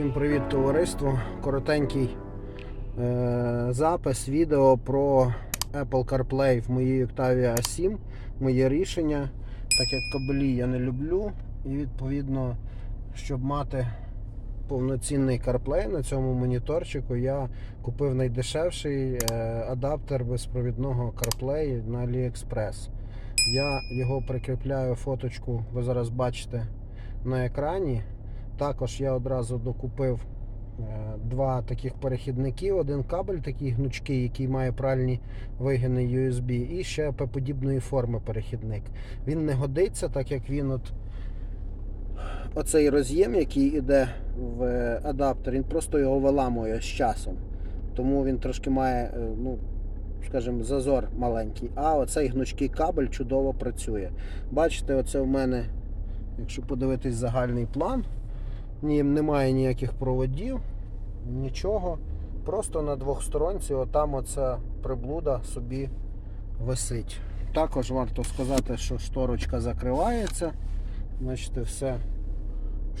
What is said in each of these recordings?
Всім привіт, товариство! Коротенький е, запис відео про Apple CarPlay в моїй Octavia A7. Моє рішення, так як кабелі я не люблю, і відповідно, щоб мати повноцінний CarPlay на цьому моніторчику, я купив найдешевший е, адаптер безпровідного CarPlay на AliExpress. Я його прикріпляю фоточку, ви зараз бачите на екрані. Також я одразу докупив е, два таких перехідники, один кабель такий гнучкий, який має пральні вигини USB, і ще подібної форми перехідник. Він не годиться, так як він от оцей роз'єм, який йде в адаптер, він просто його виламує з часом. Тому він трошки має, е, ну, скажімо, зазор маленький. А оцей гнучкий кабель чудово працює. Бачите, оце в мене, якщо подивитись загальний план. Ні, немає ніяких проводів, нічого. Просто на двохсторонці отам оця приблуда собі висить. Також варто сказати, що шторочка закривається. Бачите, все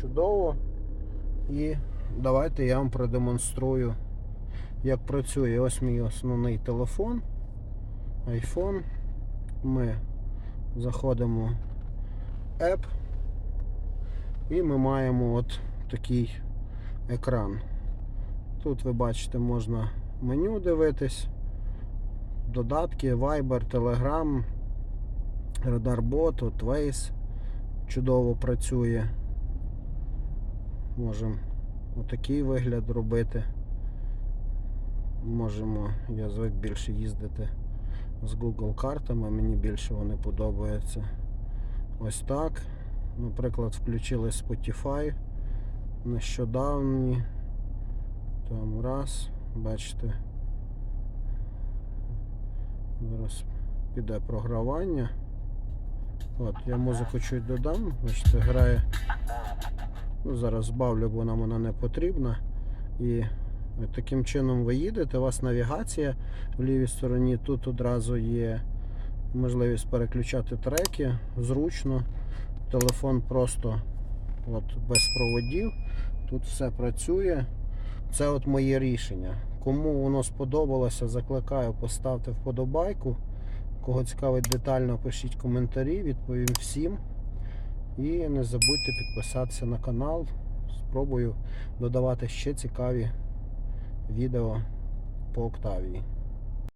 чудово. І давайте я вам продемонструю, як працює. Ось мій основний телефон, iPhone. Ми заходимо в App. І ми маємо от такий екран. Тут ви бачите, можна меню дивитись, додатки, Viber, Telegram, RadarBot, от Waze чудово працює. Можемо отакий вигляд робити. Можемо, я звик більше їздити з Google картами, мені більше вони подобаються. Ось так. Наприклад, включили Spotify нещодавні. Там раз, бачите. Зараз піде програвання. От, я музику чуть додам, бачите, грає. Ну, зараз збавлю, бо нам вона не потрібна. І таким чином ви їдете, у вас навігація в лівій стороні. Тут одразу є можливість переключати треки зручно. Телефон просто от, без проводів. Тут все працює. Це от моє рішення. Кому воно сподобалося, закликаю поставте вподобайку. Кого цікавить детально, пишіть коментарі, відповім всім. І не забудьте підписатися на канал. Спробую додавати ще цікаві відео по Октавії.